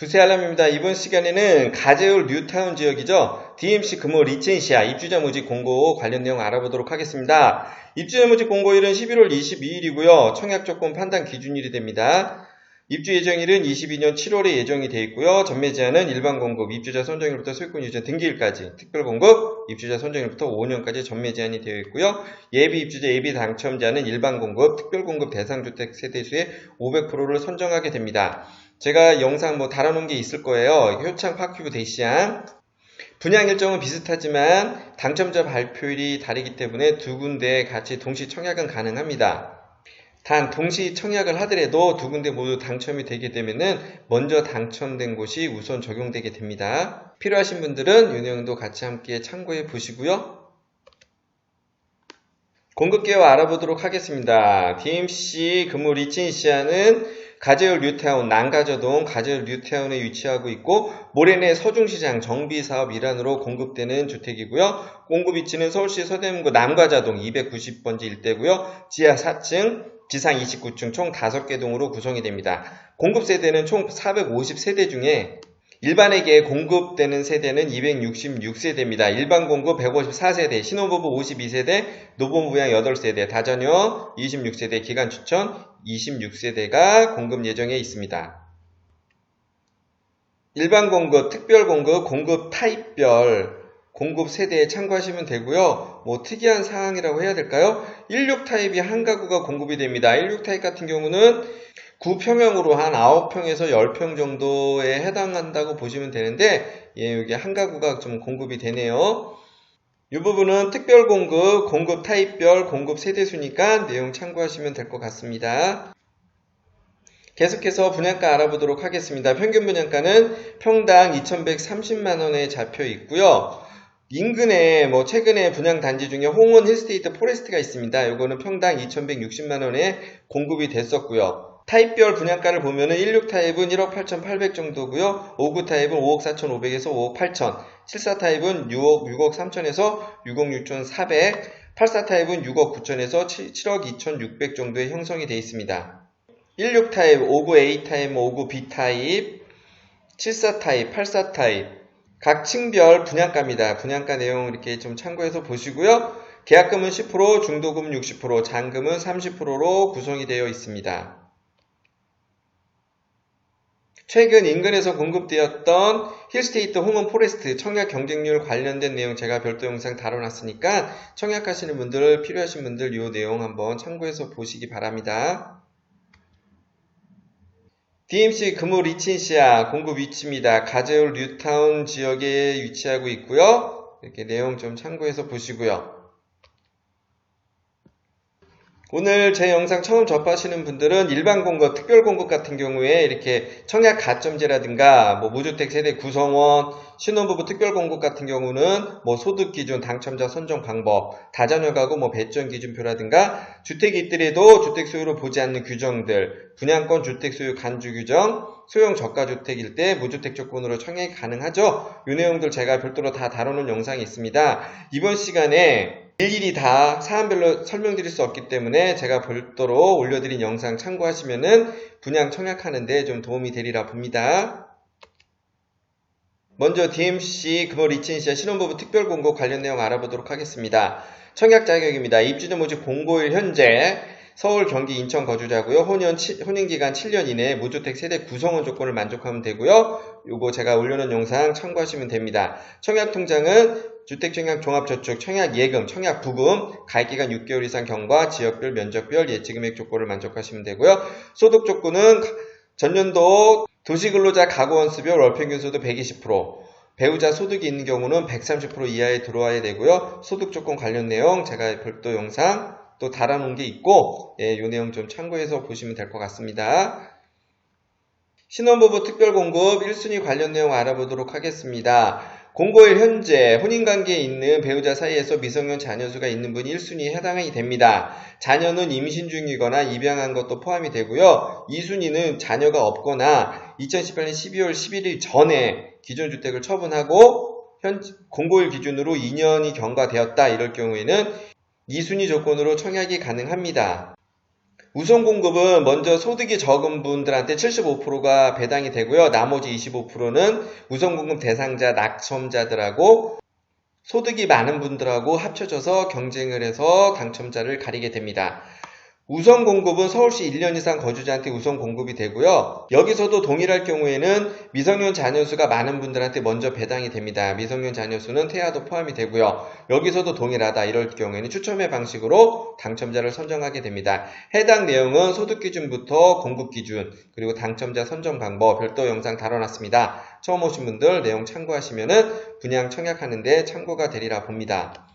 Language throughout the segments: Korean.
부세알람입니다. 이번 시간에는 가재울 뉴타운 지역이죠. DMC 금호 리첸시아 입주자 모집 공고 관련 내용 알아보도록 하겠습니다. 입주자 모집 공고일은 11월 22일이고요. 청약 조건 판단 기준일이 됩니다. 입주 예정일은 22년 7월에 예정이 되어 있고요. 전매 제한은 일반 공급, 입주자 선정일부터 소유권 유전 등기일까지, 특별 공급, 입주자 선정일부터 5년까지 전매 제한이 되어 있고요. 예비 입주자 예비 당첨자는 일반 공급, 특별 공급 대상 주택 세대수의 500%를 선정하게 됩니다. 제가 영상 뭐 달아놓은 게 있을 거예요. 효창 파큐브 대시양. 분양 일정은 비슷하지만 당첨자 발표일이 다르기 때문에 두 군데 같이 동시 청약은 가능합니다. 단 동시 청약을 하더라도 두 군데 모두 당첨이 되게 되면은 먼저 당첨된 곳이 우선 적용되게 됩니다. 필요하신 분들은 이 내용도 같이 함께 참고해 보시고요. 공급 개요 알아보도록 하겠습니다. DMC 금호 리친시아는 가재울 뉴타운 난가저동 가재울 뉴타운에 위치하고 있고 모래내 서중시장 정비사업 일환으로 공급되는 주택이고요. 공급 위치는 서울시 서대문구 남가자동 290번지 일대고요. 지하 4층 지상 29층 총 5개 동으로 구성이 됩니다. 공급 세대는 총 450세대 중에 일반에게 공급되는 세대는 266세대입니다. 일반 공급 154세대, 신혼부부 52세대, 노부부 양 8세대, 다자녀 26세대, 기간 추천 26세대가 공급 예정에 있습니다. 일반 공급, 특별 공급, 공급 타입별 공급 세대에 참고하시면 되고요. 뭐 특이한 사항이라고 해야 될까요? 16 타입이 한 가구가 공급이 됩니다. 16 타입 같은 경우는 9평형으로 한 9평에서 10평 정도에 해당한다고 보시면 되는데 예, 여기 한 가구가 좀 공급이 되네요. 이 부분은 특별 공급, 공급 타입별, 공급 세대 수니까 내용 참고하시면 될 것 같습니다. 계속해서 분양가 알아보도록 하겠습니다. 평균 분양가는 평당 2,130만원에 잡혀 있고요. 인근에 뭐 최근에 분양 단지 중에 홍원 힐스테이트 포레스트가 있습니다. 이거는 평당 2,160만 원에 공급이 됐었고요. 타입별 분양가를 보면은 16 타입은 1억 8,800 정도고요. 59 타입은 5억 4,500에서 5억 8천, 74 타입은 6억 6억 3천에서 6억 6천 400, 84 타입은 6억 9천에서 7 억 2천600 정도의 형성이 되어 있습니다. 16 타입, 59 A 타입, 59 B 타입, 74 타입, 84 타입 각 층별 분양가입니다. 분양가 내용 이렇게 좀 참고해서 보시고요. 계약금은 10%, 중도금 60%, 잔금은 30%로 구성이 되어 있습니다. 최근 인근에서 공급되었던 힐스테이트 홍원 포레스트 청약 경쟁률 관련된 내용 제가 별도 영상 다뤄놨으니까 청약하시는 분들 필요하신 분들 이 내용 한번 참고해서 보시기 바랍니다. DMC 금호 리친시아 공급 위치입니다. 가재울 뉴타운 지역에 위치하고 있고요. 이렇게 내용 좀 참고해서 보시고요. 오늘 제 영상 처음 접하시는 분들은 일반 공급, 특별 공급 같은 경우에 이렇게 청약 가점제라든가 뭐 무주택 세대 구성원, 신혼부부 특별 공급 같은 경우는 뭐 소득 기준, 당첨자 선정 방법, 다자녀 가구 뭐 배점 기준표라든가 주택이 있더라도 주택 소유를 보지 않는 규정들, 분양권 주택 소유 간주 규정, 소형 저가 주택일 때 무주택 조건으로 청약이 가능하죠. 이 내용들 제가 별도로 다 다루는 영상이 있습니다. 이번 시간에 일일이 다 사안별로 설명드릴 수 없기 때문에 제가 별도로 올려드린 영상 참고하시면은 분양 청약하는데 좀 도움이 되리라 봅니다. 먼저 DMC 금호 리친시아 신혼부부 특별 공고 관련 내용 알아보도록 하겠습니다. 청약 자격입니다. 입주자 모집 공고일 현재 서울, 경기, 인천 거주자고요. 혼연, 혼인기간 7년 이내 무주택 세대 구성원 조건을 만족하면 되고요. 요거 제가 올려놓은 영상 참고하시면 됩니다. 청약통장은 주택청약 종합저축, 청약예금, 청약부금, 가입기간 6개월 이상 경과, 지역별, 면적별, 예치금액 조건을 만족하시면 되고요. 소득 조건은 전년도 도시근로자 가구원수별 월평균 소득 120%, 배우자 소득이 있는 경우는 130% 이하에 들어와야 되고요. 소득 조건 관련 내용 제가 별도 영상 또 달아놓은 게 있고 예, 이 내용 좀 참고해서 보시면 될 것 같습니다. 신혼부부 특별공급 1순위 관련 내용 알아보도록 하겠습니다. 공고일 현재 혼인관계에 있는 배우자 사이에서 미성년 자녀수가 있는 분이 1순위에 해당이 됩니다. 자녀는 임신 중이거나 입양한 것도 포함이 되고요. 2순위는 자녀가 없거나 2018년 12월 11일 전에 기존 주택을 처분하고 현 공고일 기준으로 2년이 경과되었다 이럴 경우에는 2순위 조건으로 청약이 가능합니다. 우선 공급은 먼저 소득이 적은 분들한테 75%가 배당이 되고요. 나머지 25%는 우선 공급 대상자 낙첨자들하고 소득이 많은 분들하고 합쳐져서 경쟁을 해서 당첨자를 가리게 됩니다. 우선 공급은 서울시 1년 이상 거주자한테 우선 공급이 되고요. 여기서도 동일할 경우에는 미성년 자녀 수가 많은 분들한테 먼저 배당이 됩니다. 미성년 자녀 수는 태아도 포함이 되고요. 여기서도 동일하다 이럴 경우에는 추첨의 방식으로 당첨자를 선정하게 됩니다. 해당 내용은 소득 기준부터 공급 기준 그리고 당첨자 선정 방법 별도 영상 다뤄놨습니다. 처음 오신 분들 내용 참고하시면은 분양 청약하는데 참고가 되리라 봅니다.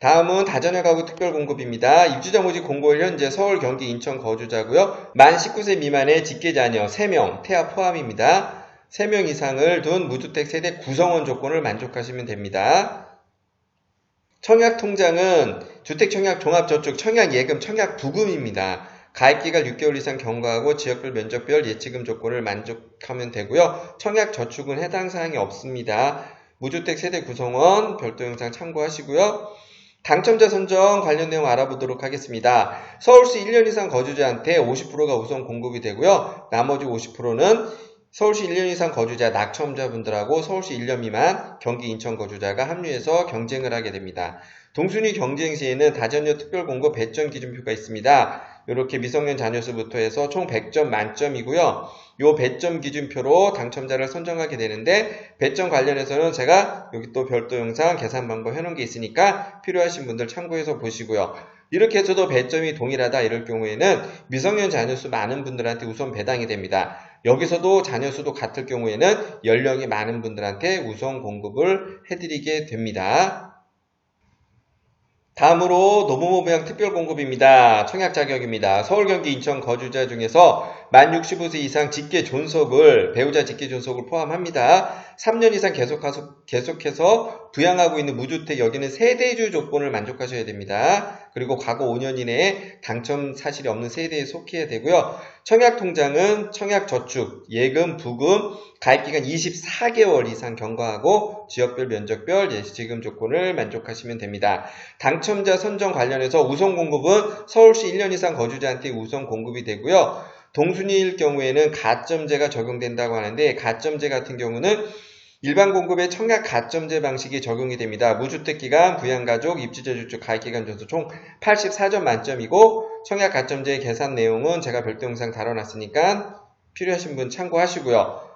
다음은 다전혀 가구 특별 공급입니다. 입주자 모집 공고일 현재 서울, 경기, 인천 거주자고요. 만 19세 미만의 직계 자녀 3명, 태아 포함입니다. 3명 이상을 둔 무주택 세대 구성원 조건을 만족하시면 됩니다. 청약 통장은 주택 청약 종합 저축 청약 예금 청약 부금입니다. 가입 기간 6개월 이상 경과하고 지역별 면적별 예치금 조건을 만족하면 되고요. 청약 저축은 해당 사항이 없습니다. 무주택 세대 구성원 별도 영상 참고하시고요. 당첨자 선정 관련 내용 알아보도록 하겠습니다. 서울시 1년 이상 거주자한테 50%가 우선 공급이 되고요. 나머지 50%는 서울시 1년 이상 거주자 낙첨자분들하고 서울시 1년 미만 경기 인천 거주자가 합류해서 경쟁을 하게 됩니다. 동순위 경쟁 시에는 다전혀 특별 공급 배점 기준표가 있습니다. 이렇게 미성년 자녀 수부터 해서 총 100점 만점이고요. 요 배점 기준표로 당첨자를 선정하게 되는데 배점 관련해서는 제가 여기 또 별도 영상 계산 방법 해놓은 게 있으니까 필요하신 분들 참고해서 보시고요. 이렇게 해서도 배점이 동일하다 이럴 경우에는 미성년 자녀 수 많은 분들한테 우선 배당이 됩니다. 여기서도 자녀 수도 같을 경우에는 연령이 많은 분들한테 우선 공급을 해드리게 됩니다. 다음으로 노무모 부양 특별 공급입니다. 청약 자격입니다. 서울, 경기, 인천 거주자 중에서 만 65세 이상 직계 존속을 배우자 직계 존속을 포함합니다. 3년 이상 계속해서 부양하고 있는 무주택 여기는 세대주 조건을 만족하셔야 됩니다. 그리고 과거 5년 이내에 당첨 사실이 없는 세대에 속해야 되고요. 청약 통장은 청약 저축, 예금, 부금, 가입 기간 24개월 이상 경과하고 지역별 면적별 예시지금 조건을 만족하시면 됩니다. 당첨자 선정 관련해서 우선 공급은 서울시 1년 이상 거주자한테 우선 공급이 되고요. 동순위일 경우에는 가점제가 적용된다고 하는데 가점제 같은 경우는 일반 공급의 청약 가점제 방식이 적용이 됩니다. 무주택 기간, 부양가족, 입주자 주축, 가입기간 점수 총 84점 만점이고 청약 가점제 계산 내용은 제가 별도 영상 다뤄놨으니까 필요하신 분 참고하시고요.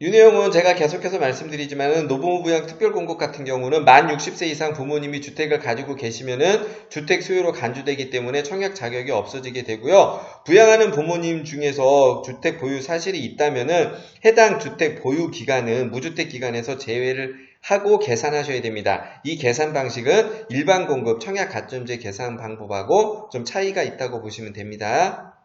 이 내용은 제가 계속해서 말씀드리지만은 노부모 부양 특별 공급 같은 경우는 만 60세 이상 부모님이 주택을 가지고 계시면은 주택 소유로 간주되기 때문에 청약 자격이 없어지게 되고요. 부양하는 부모님 중에서 주택 보유 사실이 있다면은 해당 주택 보유 기간은 무주택 기간에서 제외를 하고 계산하셔야 됩니다. 이 계산 방식은 일반 공급 청약 가점제 계산 방법하고 좀 차이가 있다고 보시면 됩니다.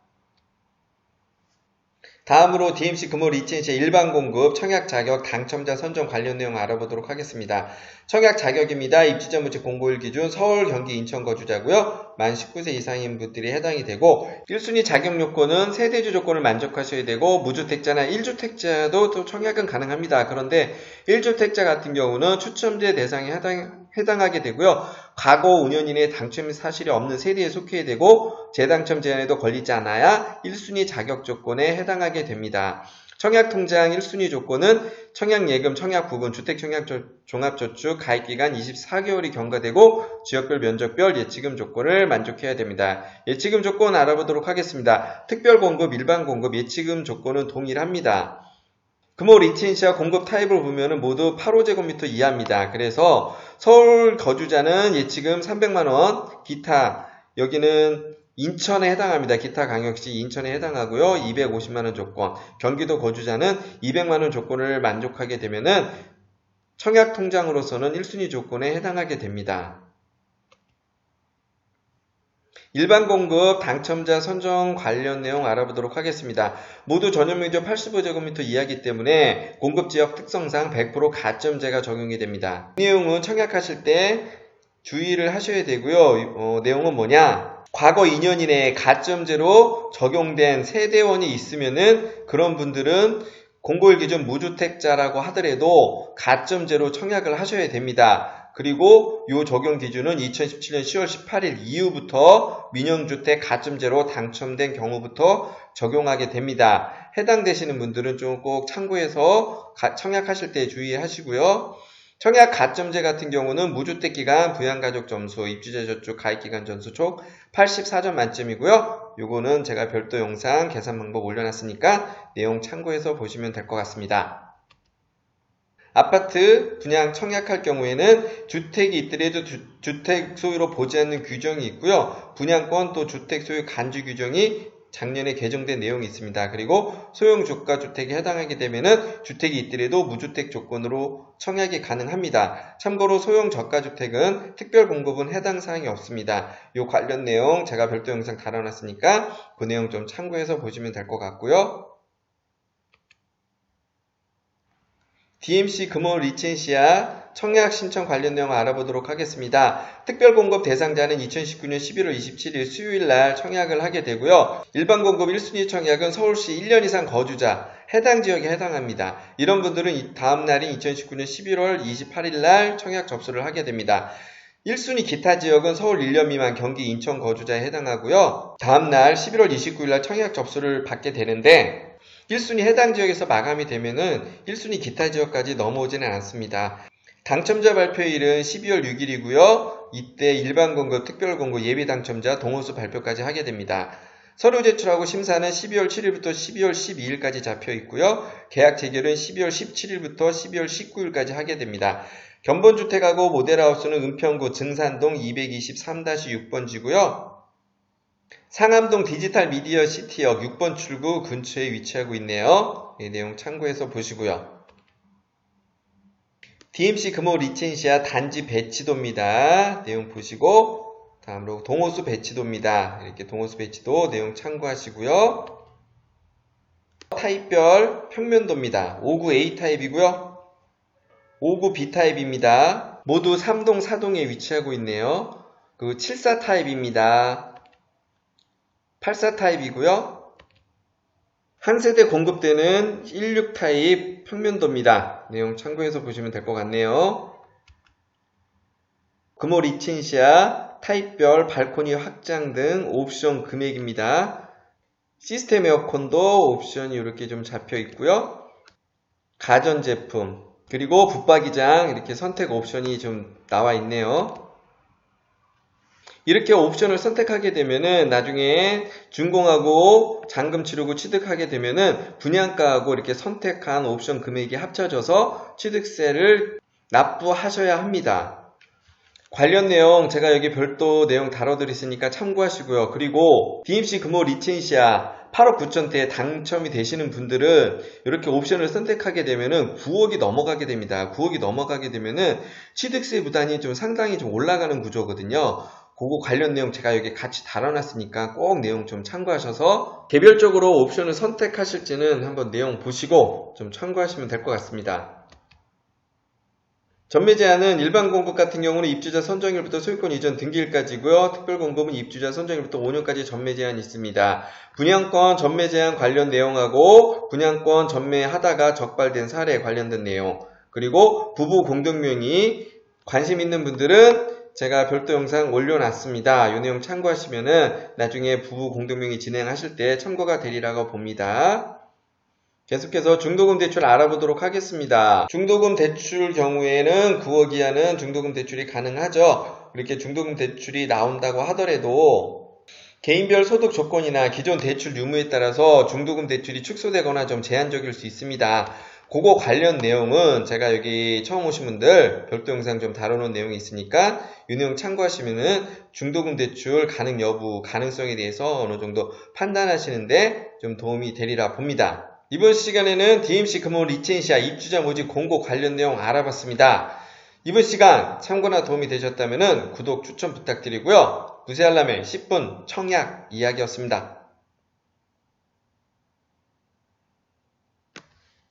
다음으로 DMC 금월 2020 일반 공급 청약 자격 당첨자 선정 관련 내용 알아보도록 하겠습니다. 청약 자격입니다. 입주자 무직 공고일 기준 서울, 경기, 인천 거주자고요. 만 19세 이상인 분들이 해당이 되고 1순위 자격 요건은 세대주 조건을 만족하셔야 되고 무주택자나 1주택자도 또 청약은 가능합니다. 그런데 1주택자 같은 경우는 추첨제 대상에 해당, 해당하게 되고요. 과거 5년 이내에 당첨 사실이 없는 세대에 속해야 되고 재당첨 제한에도 걸리지 않아야 1순위 자격 조건에 해당하게 됩니다. 청약통장 1순위 조건은 청약예금, 청약부분, 주택청약 종합저축 가입기간 24개월이 경과되고 지역별 면적별 예치금 조건을 만족해야 됩니다. 예치금 조건 알아보도록 하겠습니다. 특별공급, 일반공급, 예치금 조건은 동일합니다. 금호 리틴시아 공급 타입을 보면 모두 8호제곱미터 이하입니다. 그래서 서울 거주자는 예치금 300만원, 기타 여기는 인천에 해당합니다. 기타 강역시 인천에 해당하고요. 250만원 조건. 경기도 거주자는 200만원 조건을 만족하게 되면은 청약 통장으로서는 1순위 조건에 해당하게 됩니다. 일반 공급 당첨자 선정 관련 내용 알아보도록 하겠습니다. 모두 전용 면적 85제곱미터 이하기 때문에 공급 지역 특성상 100% 가점제가 적용이 됩니다. 이 내용은 청약하실 때 주의를 하셔야 되고요. 어, 내용은 뭐냐? 과거 2년 이내에 가점제로 적용된 세대원이 있으면은 그런 분들은 공고일 기준 무주택자라고 하더라도 가점제로 청약을 하셔야 됩니다. 그리고 요 적용 기준은 2017년 10월 18일 이후부터 민영주택 가점제로 당첨된 경우부터 적용하게 됩니다. 해당되시는 분들은 좀 꼭 참고해서 가- 청약하실 때 주의하시고요. 청약 가점제 같은 경우는 무주택 기간, 부양가족 점수, 입주자 저축, 가입 기간 점수 총 84점 만점이고요. 요거는 제가 별도 영상 계산 방법 올려놨으니까 내용 참고해서 보시면 될 것 같습니다. 아파트 분양 청약할 경우에는 주택이 있더라도 주, 택 소유로 보지 않는 규정이 있고요. 분양권 또 주택 소유 간주 규정이 작년에 개정된 내용이 있습니다. 그리고 소형 주가 주택에 해당하게 되면은 주택이 있더라도 무주택 조건으로 청약이 가능합니다. 참고로 소형 저가 주택은 특별 공급은 해당 사항이 없습니다. 이 관련 내용 제가 별도 영상 달아놨으니까 그 내용 좀 참고해서 보시면 될 것 같고요. DMC 금호 리첸시아 청약 신청 관련 내용 알아보도록 하겠습니다. 특별 공급 대상자는 2019년 11월 27일 수요일 날 청약을 하게 되고요. 일반 공급 1순위 청약은 서울시 1년 이상 거주자 해당 지역에 해당합니다. 이런 분들은 이 다음 날인 2019년 11월 28일 날 청약 접수를 하게 됩니다. 1순위 기타 지역은 서울 1년 미만 경기 인천 거주자에 해당하고요. 다음 날 11월 29일 날 청약 접수를 받게 되는데 1순위 해당 지역에서 마감이 되면은 1순위 기타 지역까지 넘어오지는 않습니다. 당첨자 발표일은 12월 6일이고요. 이때 일반 공급, 특별 공급, 예비 당첨자 동호수 발표까지 하게 됩니다. 서류 제출하고 심사는 12월 7일부터 12월 12일까지 잡혀 있고요. 계약 체결은 12월 17일부터 12월 19일까지 하게 됩니다. 견본주택하고 모델하우스는 은평구 증산동 223-6번지고요. 상암동 디지털 미디어 시티역 6번 출구 근처에 위치하고 있네요. 이 내용 참고해서 보시고요. DMC 금호 리첸시아 단지 배치도입니다. 내용 보시고 다음으로 동호수 배치도입니다. 이렇게 동호수 배치도 내용 참고하시고요. 타입별 평면도입니다. 59 A 타입이고요. 59 B 타입입니다. 모두 3동, 4동에 위치하고 있네요. 그 74 타입입니다. 84 타입이고요. 한 세대 공급되는 16 타입 평면도입니다. 내용 참고해서 보시면 될 것 같네요. 금호 리첸시아 타입별 발코니 확장 등 옵션 금액입니다. 시스템 에어컨도 옵션이 이렇게 좀 잡혀 있고요. 가전제품 그리고 붙박이장 이렇게 선택 옵션이 좀 나와 있네요. 이렇게 옵션을 선택하게 되면은 나중에 준공하고 잔금 치르고 취득하게 되면은 분양가하고 이렇게 선택한 옵션 금액이 합쳐져서 취득세를 납부하셔야 합니다. 관련 내용 제가 여기 별도 내용 다뤄드렸으니까 참고하시고요. 그리고 DMC 금호 리첸시아 8억 9천대에 당첨이 되시는 분들은 이렇게 옵션을 선택하게 되면은 9억이 넘어가게 됩니다. 9억이 넘어가게 되면은 취득세 부담이 좀 상당히 좀 올라가는 구조거든요. 그거 관련 내용 제가 여기 같이 달아놨으니까 꼭 내용 좀 참고하셔서 개별적으로 옵션을 선택하실지는 한번 내용 보시고 좀 참고하시면 될 것 같습니다. 전매 제한은 일반 공급 같은 경우는 입주자 선정일부터 소유권 이전 등기일까지고요. 특별 공급은 입주자 선정일부터 5년까지 전매 제한이 있습니다. 분양권 전매 제한 관련 내용하고 분양권 전매하다가 적발된 사례 관련된 내용 그리고 부부 공동명의 관심 있는 분들은 제가 별도 영상 올려놨습니다. 이 내용 참고하시면은 나중에 부부 공동명의 진행하실 때 참고가 되리라고 봅니다. 계속해서 중도금 대출 알아보도록 하겠습니다. 중도금 대출 경우에는 9억 이하는 중도금 대출이 가능하죠. 이렇게 중도금 대출이 나온다고 하더라도 개인별 소득 조건이나 기존 대출 유무에 따라서 중도금 대출이 축소되거나 좀 제한적일 수 있습니다. 그거 관련 내용은 제가 여기 처음 오신 분들 별도 영상 좀 다뤄놓은 내용이 있으니까 이 내용 참고하시면은 중도금 대출 가능 여부, 가능성에 대해서 어느 정도 판단하시는데 좀 도움이 되리라 봅니다. 이번 시간에는 DMC 금호 리첸시아 입주자 모집 공고 관련 내용 알아봤습니다. 이번 시간 참고나 도움이 되셨다면 구독 추천 부탁드리고요. 무쇠알람의 10분 청약 이야기였습니다.